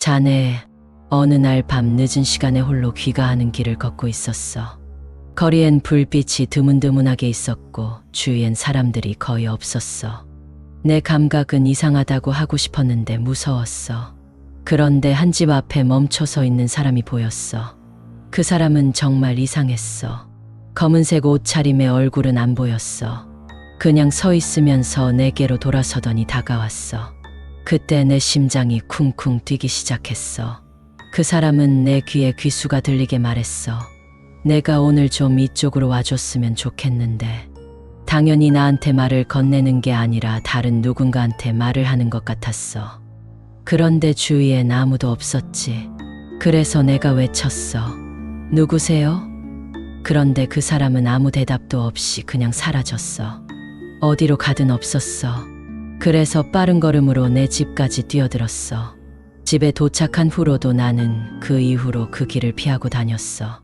자네, 어느 날 밤 늦은 시간에 홀로 귀가하는 길을 걷고 있었어. 거리엔 불빛이 드문드문하게 있었고 주위엔 사람들이 거의 없었어. 내 감각은 이상하다고 하고 싶었는데 무서웠어. 그런데 한 집 앞에 멈춰 서 있는 사람이 보였어. 그 사람은 정말 이상했어. 검은색 옷차림에 얼굴은 안 보였어. 그냥 서 있으면서 내게로 돌아서더니 다가왔어. 그때 내 심장이 쿵쿵 뛰기 시작했어. 그 사람은 내 귀에 귀수가 들리게 말했어. 내가 오늘 좀 이쪽으로 와줬으면 좋겠는데. 당연히 나한테 말을 건네는 게 아니라 다른 누군가한테 말을 하는 것 같았어. 그런데 주위엔 아무도 없었지. 그래서 내가 외쳤어. 누구세요? 그런데 그 사람은 아무 대답도 없이 그냥 사라졌어. 어디로 가든 없었어. 그래서 빠른 걸음으로 내 집까지 뛰어들었어. 집에 도착한 후로도 나는 그 이후로 그 길을 피하고 다녔어.